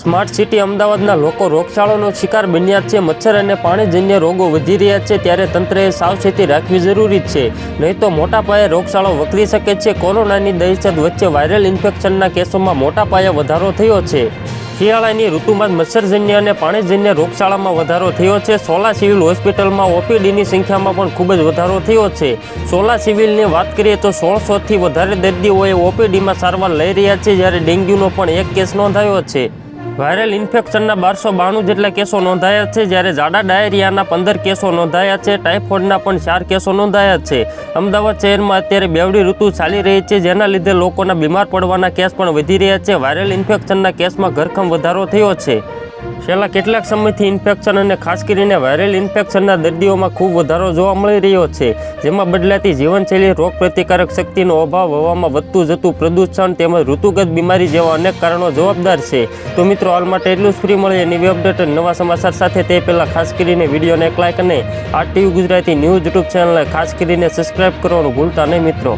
Smart city અમદાવાદના લોકો રોગચાળાનો શિકાર બન્યા છે. મચ્છર અને પાણીજન્ય રોગો વધી રહ્યા છે ત્યારે તંત્રએ સાવચેતી રાખવી જરૂરી છે. નહીં તો મોટા પાયે રોગચાળો વકરી શકે છે. કોરોનાની દહેશત વચ્ચે વાયરલ ઇન્ફેક્શનના કેસોમાં મોટા પાયે વધારો થયો છે. શિયાળાની ઋતુમાં મચ્છરજન્ય અને પાણીજન્ય રોગચાળામાં વધારો થયો છે. સોલા સિવિલ હોસ્પિટલમાં ઓપીડીની સંખ્યામાં પણ ખૂબ જ વધારો થયો છે. સોલા સિવિલની વાત કરીએ તો સોળસોથી વધારે દર્દીઓએ ઓપીડીમાં સારવાર લઈ રહ્યા છે, જ્યારે ડેન્ગ્યુનો પણ એક કેસ નોંધાયો છે. વાયરલ ઇન્ફેક્શનના બારસો બાણું જેટલા કેસો નોંધાયા છે, જ્યારે જાડા ડાયરિયાના પંદર કેસો નોંધાયા છે, ટાઇફોઇડના પણ ચાર કેસો નોંધાયા છે. અમદાવાદ શહેરમાં અત્યારે બેવડી ઋતુ ચાલી રહી છે, જેના લીધે લોકોના બીમાર પડવાના કેસ પણ વધી રહ્યા છે. વાયરલ ઇન્ફેક્શનના કેસમાં ઘરખમ વધારો થયો છે. છેલ્લા કેટલાક સમયથી ઇન્ફેક્શન અને ખાસ કરીને વાયરલ ઇન્ફેક્શનના દર્દીઓમાં ખૂબ વધારો જોવા મળી રહ્યો છે. જેમાં બદલાતી જીવનશૈલી રોગ પ્રતિકારક શક્તિનો અભાવ હવામાં વધતું જતું પ્રદૂષણ તેમજ ઋતુગત બીમારી જેવા અનેક કારણો જવાબદાર છે. તો મિત્રો, હાલ માટે એટલું જ. ફ્રી મળે નવી અપડેટ નવા સમાચાર સાથે. તે પહેલાં ખાસ કરીને વિડીયોને એક લાઇક અને આ ટીવી ગુજરાતી ન્યૂઝ યુટ્યુબ ચેનલને ખાસ કરીને સબસ્ક્રાઇબ કરવાનું ભૂલતા નહીં મિત્રો.